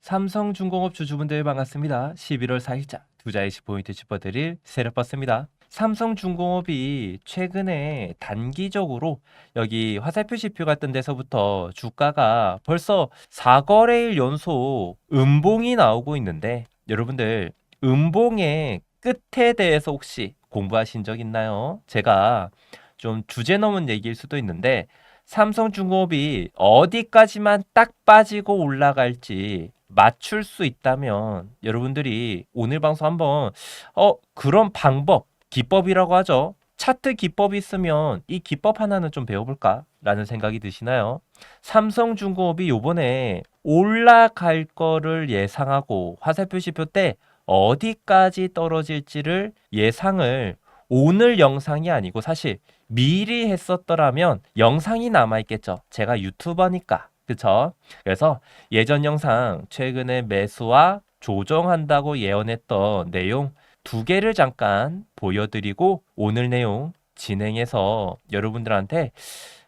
삼성중공업 주주분들 반갑습니다. 11월 4일자 투자 이시 포인트 짚어드릴 세력버스입니다. 삼성중공업이 최근에 단기적으로 여기 화살표 지표 같은 데서부터 주가가 벌써 4거래일 연속 음봉이 나오고 있는데 여러분들 음봉의 끝에 대해서 혹시 공부하신 적 있나요? 제가 좀 주제 넘은 얘기일 수도 있는데 삼성중공업이 어디까지만 딱 빠지고 올라갈지 맞출 수 있다면 여러분들이 오늘 방송 한번 어 그런 방법 기법이라고 하죠. 차트 기법이 있으면 이 기법 하나는 좀 배워볼까 라는 생각이 드시나요? 삼성중공업이 요번에 올라갈 거를 예상하고 화살표시표 때 어디까지 떨어질지를 예상을 오늘 영상이 아니고 사실 미리 했었더라면 영상이 남아있겠죠. 제가 유튜버니까. 그쵸? 그래서 예전 영상 최근에 매수와 조정한다고 예언했던 내용 두 개를 잠깐 보여드리고 오늘 내용 진행해서 여러분들한테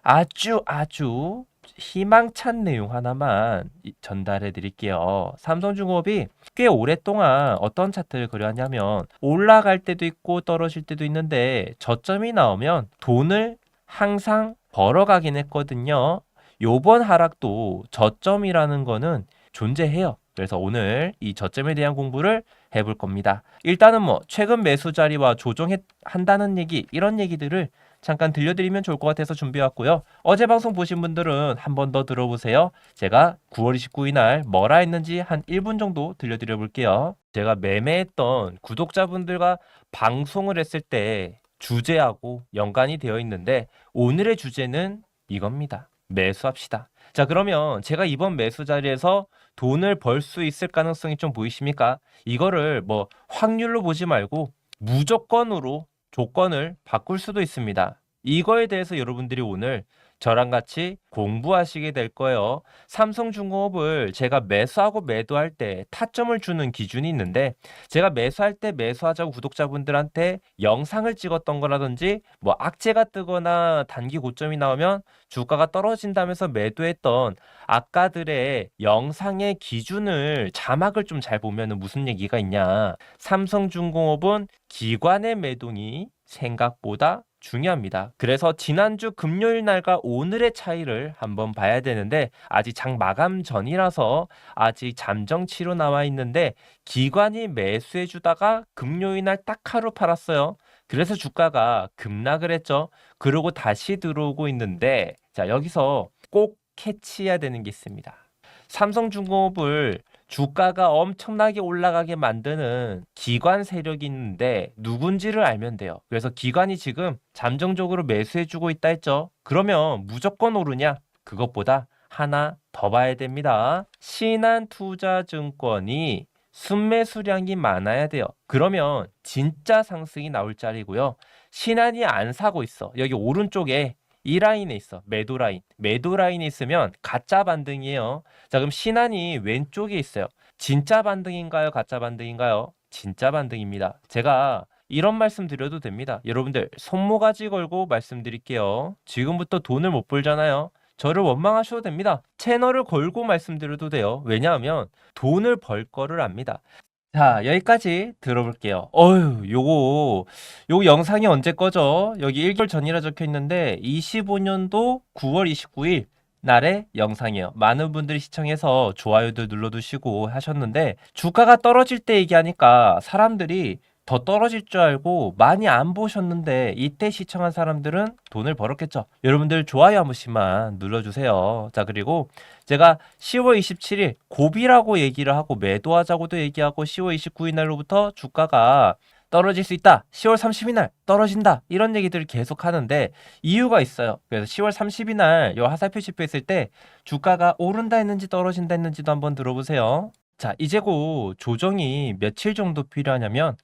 아주 아주 희망찬 내용 하나만 이- 전달해 드릴게요. 삼성중공업이 꽤 오랫동안 어떤 차트를 그려왔냐면 올라갈 때도 있고 떨어질 때도 있는데 저점이 나오면 돈을 항상 벌어가긴 했거든요. 요번 하락도 저점이라는 거는 존재해요. 그래서 오늘 이 저점에 대한 공부를 해볼 겁니다. 일단은 뭐 최근 매수 자리와 조정한다는 얘기 이런 얘기들을 잠깐 들려드리면 좋을 것 같아서 준비해왔고요. 어제 방송 보신 분들은 한 번 더 들어보세요. 제가 9월 29일 날 뭐라 했는지 한 1분 정도 들려드려 볼게요. 제가 매매했던 구독자분들과 방송을 했을 때 주제하고 연관이 되어 있는데 오늘의 주제는 이겁니다. 매수합시다. 자, 그러면 제가 이번 매수 자리에서 돈을 벌 수 있을 가능성이 좀 보이십니까? 이거를 뭐 확률로 보지 말고 무조건으로 조건을 바꿀 수도 있습니다. 이거에 대해서 여러분들이 오늘 저랑 같이 공부하시게 될 거예요. 삼성중공업을 제가 매수하고 매도할 때 타점을 주는 기준이 있는데 제가 매수할 때 매수하자고 구독자분들한테 영상을 찍었던 거라든지 뭐 악재가 뜨거나 단기 고점이 나오면 주가가 떨어진다면서 매도했던 아까들의 영상의 기준을 자막을 좀 잘 보면은 무슨 얘기가 있냐. 삼성중공업은 기관의 매동이 생각보다 중요합니다. 그래서 지난주 금요일 날과 오늘의 차이를 한번 봐야 되는데 아직 장 마감 전이라서 아직 잠정치로 나와 있는데 기관이 매수해 주다가 금요일 날 딱 하루 팔았어요. 그래서 주가가 급락을 했죠. 그러고 다시 들어오고 있는데 자, 여기서 꼭 캐치해야 되는 게 있습니다. 삼성중공업을 주가가 엄청나게 올라가게 만드는 기관 세력이 있는데 누군지를 알면 돼요. 그래서 기관이 지금 잠정적으로 매수해주고 있다 했죠. 그러면 무조건 오르냐? 그것보다 하나 더 봐야 됩니다. 신한투자증권이 순매수량이 많아야 돼요. 그러면 진짜 상승이 나올 자리고요. 신한이 안 사고 있어. 여기 오른쪽에 이 라인에 있어. 매도 라인. 매도 라인이 있으면 가짜 반등이에요. 자, 그럼 신한이 왼쪽에 있어요. 진짜 반등인가요? 가짜 반등인가요? 진짜 반등입니다. 제가 이런 말씀 드려도 됩니다. 여러분들, 손모가지 걸고 말씀드릴게요. 지금부터 돈을 못 벌잖아요. 저를 원망하셔도 됩니다. 채널을 걸고 말씀드려도 돼요. 왜냐하면 돈을 벌 거를 압니다. 자, 여기까지 들어볼게요. 어휴, 요거, 요거 영상이 언제 꺼져? 여기 1개월 전이라 적혀 있는데, 25년도 9월 29일 날의 영상이에요. 많은 분들이 시청해서 좋아요도 눌러두시고 하셨는데, 주가가 떨어질 때 얘기하니까 사람들이 더 떨어질 줄 알고 많이 안 보셨는데, 이때 시청한 사람들은 돈을 벌었겠죠. 여러분들 좋아요 한 번씩만 눌러주세요. 자, 그리고 제가 10월 27일 고비라고 얘기를 하고 매도하자고도 얘기하고 10월 29일 날로부터 주가가 떨어질 수 있다. 10월 30일 날 떨어진다. 이런 얘기들을 계속 하는데 이유가 있어요. 그래서 10월 30일 날요 화살표 지표 했을 때 주가가 오른다 했는지 떨어진다 했는지도 한번 들어보세요. 자, 이제 곧 조정이 며칠 정도 필요하냐면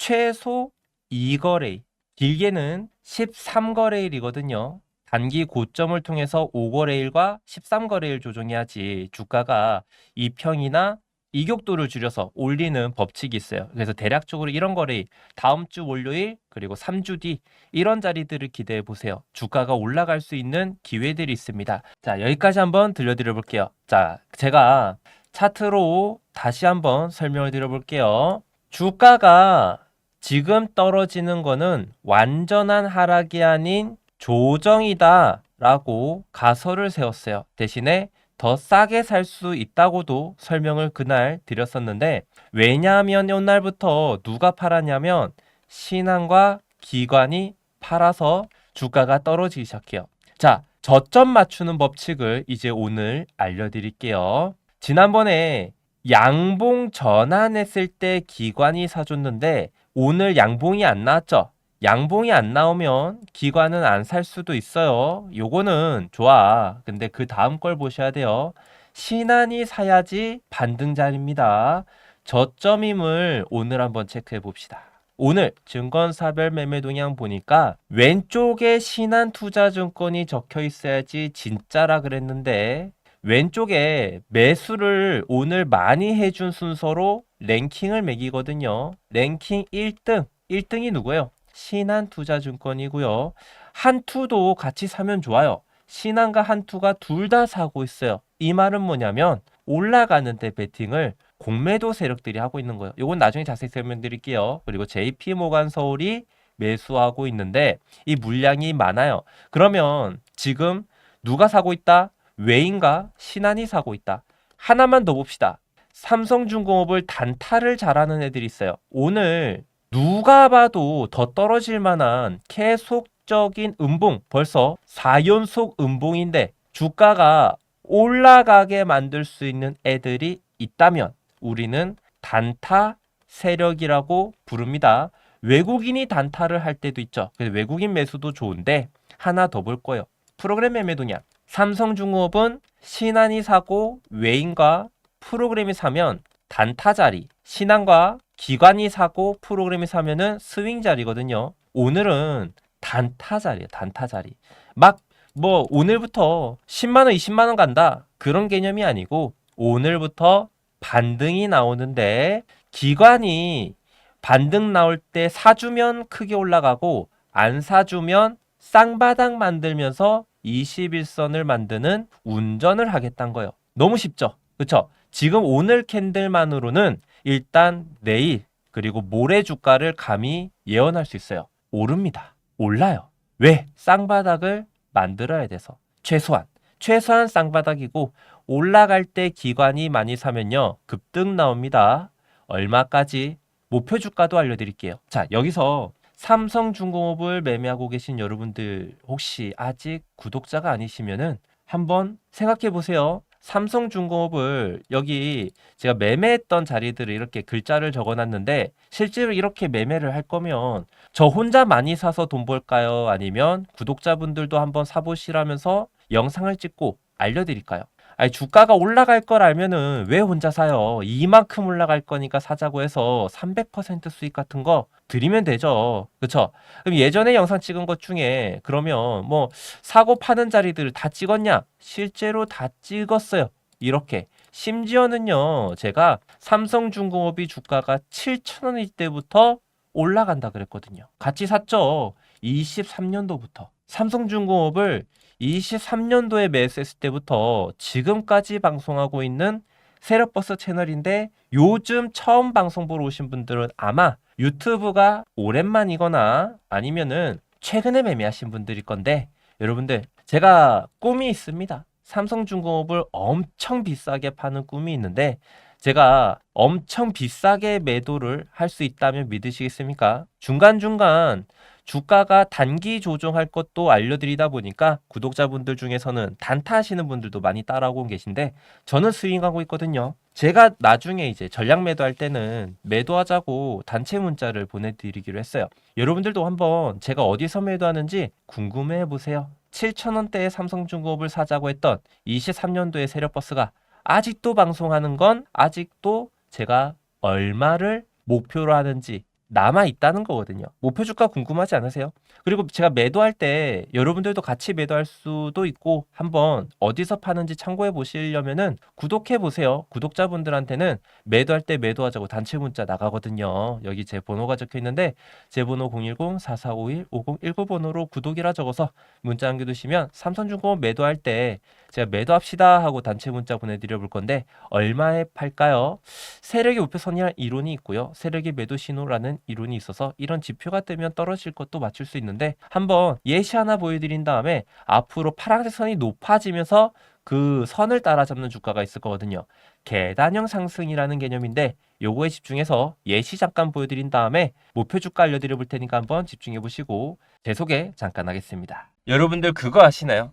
최소 2거래일, 길게는 13거래일이거든요. 단기 고점을 통해서 5거래일과 13거래일 조정해야지 주가가 2평이나 이격도를 줄여서 올리는 법칙이 있어요. 그래서 대략적으로 이런 거를 다음 주 월요일 그리고 3주 뒤 이런 자리들을 기대해 보세요. 주가가 올라갈 수 있는 기회들이 있습니다. 자, 여기까지 한번 들려드려 볼게요. 자, 제가 차트로 다시 한번 설명을 드려 볼게요. 주가가 지금 떨어지는 거는 완전한 하락이 아닌 조정이다 라고 가설을 세웠어요. 대신에 더 싸게 살 수 있다고도 설명을 그날 드렸었는데 왜냐하면 오늘부터 누가 팔았냐면 신한과 기관이 팔아서 주가가 떨어지기 시작해요. 자, 저점 맞추는 법칙을 이제 오늘 알려드릴게요. 지난번에 양봉 전환했을 때 기관이 사줬는데 오늘 양봉이 안 나왔죠? 양봉이 안 나오면 기관은 안 살 수도 있어요. 요거는 좋아. 근데 그 다음 걸 보셔야 돼요. 신한이 사야지 반등자리입니다. 저점임을 오늘 한번 체크해 봅시다. 오늘 증권사별 매매 동향 보니까 왼쪽에 신한 투자증권이 적혀 있어야지 진짜라 그랬는데 왼쪽에 매수를 오늘 많이 해준 순서로 랭킹을 매기거든요. 랭킹 1등. 1등이 누구예요? 신한투자증권이고요. 한투도 같이 사면 좋아요. 신한과 한투가 둘 다 사고 있어요. 이 말은 뭐냐면 올라가는데 베팅을 공매도 세력들이 하고 있는 거예요. 이건 나중에 자세히 설명드릴게요. 그리고 JP 모간 서울이 매수하고 있는데 이 물량이 많아요. 그러면 지금 누가 사고 있다? 외인과 신한이 사고 있다. 하나만 더 봅시다. 삼성중공업을 단타를 잘하는 애들이 있어요. 오늘 누가 봐도 더 떨어질 만한 계속적인 음봉 벌써 4연속 음봉인데 주가가 올라가게 만들 수 있는 애들이 있다면 우리는 단타 세력이라고 부릅니다. 외국인이 단타를 할 때도 있죠. 외국인 매수도 좋은데 하나 더 볼 거예요. 프로그램 매매 동향. 삼성중공업은 신한이 사고 외인과 프로그램이 사면 단타 자리, 신한과 기관이 사고 프로그램이 사면은 스윙 자리거든요. 오늘은 단타 자리예요. 단타 자리. 막 뭐 오늘부터 10만 원, 20만 원 간다. 그런 개념이 아니고 오늘부터 반등이 나오는데 기관이 반등 나올 때 사주면 크게 올라가고 안 사주면 쌍바닥 만들면서 21선을 만드는 운전을 하겠다는 거예요. 너무 쉽죠? 그렇죠? 지금 오늘 캔들만으로는 일단 내일 그리고 모레 주가를 감히 예언할 수 있어요. 오릅니다. 올라요. 왜? 쌍바닥을 만들어야 돼서. 최소한. 최소한 쌍바닥이고 올라갈 때 기관이 많이 사면요. 급등 나옵니다. 얼마까지? 목표 주가도 알려드릴게요. 자, 여기서 삼성중공업을 매매하고 계신 여러분들 혹시 아직 구독자가 아니시면은 한번 생각해 보세요. 삼성중공업을 여기 제가 매매했던 자리들을 이렇게 글자를 적어 놨는데 실제로 이렇게 매매를 할 거면 저 혼자 많이 사서 돈 벌까요? 아니면 구독자분들도 한번 사보시라면서 영상을 찍고 알려드릴까요? 아니 주가가 올라갈 걸 알면은 왜 혼자 사요? 이만큼 올라갈 거니까 사자고 해서 300% 수익 같은 거 드리면 되죠. 그쵸? 그럼 예전에 영상 찍은 것 중에 그러면 뭐 사고 파는 자리들을 다 찍었냐? 실제로 다 찍었어요. 이렇게. 심지어는요, 제가 삼성중공업이 주가가 7,000원일 때부터 올라간다 그랬거든요. 같이 샀죠. 23년도부터. 삼성중공업을 23년도에 매수했을 때부터 지금까지 방송하고 있는 세력버스 채널인데 요즘 처음 방송 보러 오신 분들은 아마 유튜브가 오랜만이거나 아니면은 최근에 매매하신 분들일 건데 여러분들 제가 꿈이 있습니다. 삼성중공업을 엄청 비싸게 파는 꿈이 있는데 제가 엄청 비싸게 매도를 할 수 있다면 믿으시겠습니까? 중간중간 주가가 단기 조정할 것도 알려드리다 보니까 구독자분들 중에서는 단타 하시는 분들도 많이 따라오고 계신데 저는 스윙하고 있거든요. 제가 나중에 이제 전략 매도할 때는 매도하자고 단체 문자를 보내드리기로 했어요. 여러분들도 한번 제가 어디서 매도하는지 궁금해 보세요. 7천원대에 삼성중공업을 사자고 했던 23년도의 세력버스가 아직도 방송하는 건 아직도 제가 얼마를 목표로 하는지 남아 있다는 거거든요. 목표 주가 궁금하지 않으세요? 그리고 제가 매도할 때 여러분들도 같이 매도할 수도 있고 한번 어디서 파는지 참고해 보시려면은 구독해 보세요. 구독자분들한테는 매도할 때 매도하자고 단체 문자 나가거든요. 여기 제 번호가 적혀 있는데 제 번호 010-4451-5019 번호로 구독이라 적어서 문자 남겨 두시면 삼성중공업 매도할 때 제가 매도합시다 하고 단체 문자 보내드려 볼 건데 얼마에 팔까요? 세력의 우표 선이란 이론이 있고요. 세력의 매도 신호라는 이론이 있어서 이런 지표가 뜨면 떨어질 것도 맞출 수 있는데 한번 예시 하나 보여드린 다음에 앞으로 파란색 선이 높아지면서 그 선을 따라잡는 주가가 있을 거거든요. 계단형 상승이라는 개념인데 요거에 집중해서 예시 잠깐 보여드린 다음에 목표 주가 알려드려 볼 테니까 한번 집중해 보시고 제 소개 잠깐 하겠습니다. 여러분들 그거 아시나요?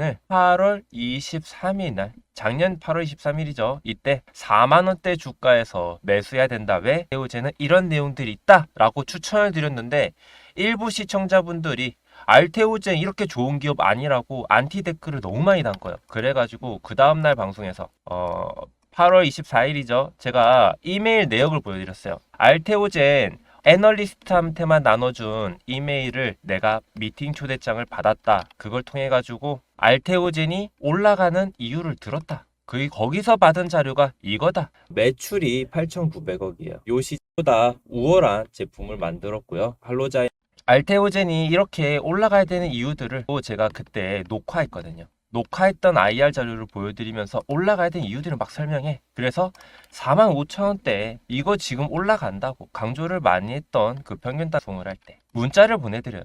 을 8월 23일 날 작년 8월 23일이죠. 이때 4만 원대 주가에서 매수해야 된다. 왜? 알테오젠은 이런 내용들이 있다라고 추천을 드렸는데 일부 시청자분들이 알테오젠 이렇게 좋은 기업 아니라고 안티 댓글을 너무 많이 단 거예요. 그래가지고 그 다음날 방송에서 어 8월 24일이죠. 제가 이메일 내역을 보여드렸어요. 알테오젠 애널리스트한테만 나눠준 이메일을 내가 미팅 초대장을 받았다. 그걸 통해 가지고 알테오젠이 올라가는 이유를 들었다. 그 거기서 받은 자료가 이거다. 매출이 8,900억이에요. 요 시보다 우월한 제품을 만들었고요. 할로자인 알테오젠이 이렇게 올라가야 되는 이유들을 또 제가 그때 녹화했거든요. 녹화했던 IR 자료를 보여드리면서 올라가야 되는 이유들을 막 설명해. 그래서 4만 5천 원대 이거 지금 올라간다고 강조를 많이 했던 그 평균 단송을 할 때 문자를 보내드려요.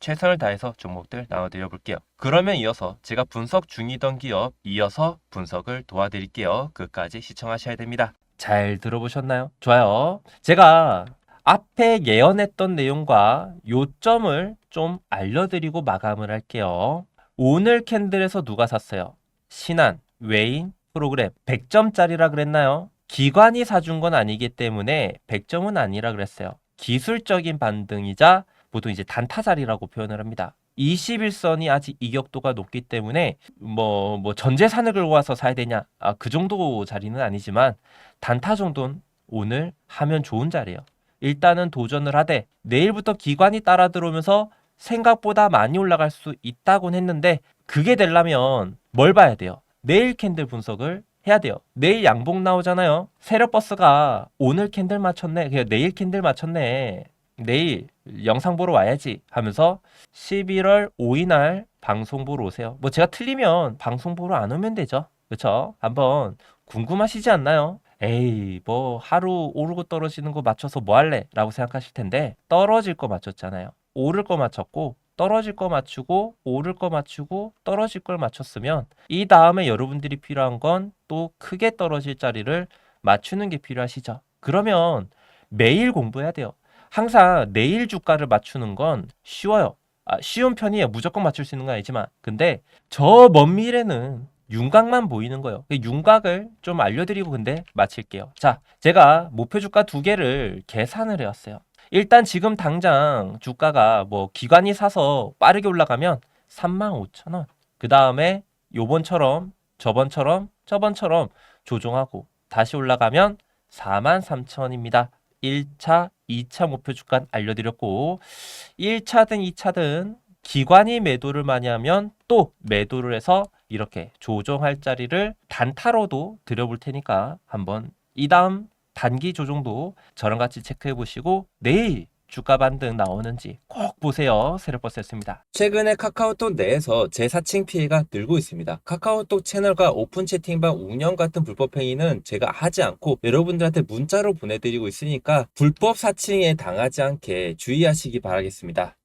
최선을 다해서 종목들 나눠드려 볼게요. 그러면 이어서 제가 분석 중이던 기업 이어서 분석을 도와드릴게요. 끝까지 시청하셔야 됩니다. 잘 들어보셨나요? 좋아요. 제가 앞에 예언했던 내용과 요점을 좀 알려드리고 마감을 할게요. 오늘 캔들에서 누가 샀어요? 신한, 웨인, 프로그램 100점짜리라 그랬나요? 기관이 사준 건 아니기 때문에 100점은 아니라 그랬어요. 기술적인 반등이자 보통 이제 단타자리라고 표현을 합니다. 21선이 아직 이격도가 높기 때문에 뭐, 뭐 전재산을 걸고 와서 사야 되냐? 아, 그 정도 자리는 아니지만 단타 정도는 오늘 하면 좋은 자리예요. 일단은 도전을 하되 내일부터 기관이 따라 들어오면서 생각보다 많이 올라갈 수 있다곤 했는데 그게 되려면 뭘 봐야 돼요? 내일 캔들 분석을 해야 돼요. 내일 양봉 나오잖아요. 세력 버스가 오늘 캔들 맞췄네. 그냥 내일 캔들 맞췄네. 내일 영상 보러 와야지 하면서 11월 5일 날 방송 보러 오세요. 뭐 제가 틀리면 방송 보러 안 오면 되죠. 그렇죠? 한번 궁금하시지 않나요? 에이, 뭐 하루 오르고 떨어지는 거 맞춰서 뭐 할래? 라고 생각하실 텐데 떨어질 거 맞췄잖아요. 오를 거 맞췄고 떨어질 거 맞추고 오를 거 맞추고 떨어질 걸 맞췄으면 이 다음에 여러분들이 필요한 건 또 크게 떨어질 자리를 맞추는 게 필요하시죠. 그러면 매일 공부해야 돼요. 항상 내일 주가를 맞추는 건 쉬워요. 아, 쉬운 편이에요. 무조건 맞출 수 있는 건 아니지만. 근데 저 먼 미래는 윤곽만 보이는 거예요. 그 윤곽을 좀 알려드리고 근데 마칠게요. 자, 제가 목표 주가 두 개를 계산을 해왔어요. 일단 지금 당장 주가가 뭐 기관이 사서 빠르게 올라가면 35,000원. 그 다음에 요번처럼 저번처럼 저번처럼 조정하고 다시 올라가면 43,000원입니다. 1차, 2차 목표 주가 알려드렸고 1차든 2차든 기관이 매도를 많이 하면 또 매도를 해서 이렇게 조정할 자리를 단타로도 드려볼 테니까 한번 이 다음 단기 조정도 저랑 같이 체크해 보시고 내일 주가 반등 나오는지 꼭 보세요. 세력버스였습니다. 최근에 카카오톡 내에서 재사칭 피해가 늘고 있습니다. 카카오톡 채널과 오픈 채팅방 운영 같은 불법 행위는 제가 하지 않고 여러분들한테 문자로 보내드리고 있으니까 불법 사칭에 당하지 않게 주의하시기 바라겠습니다.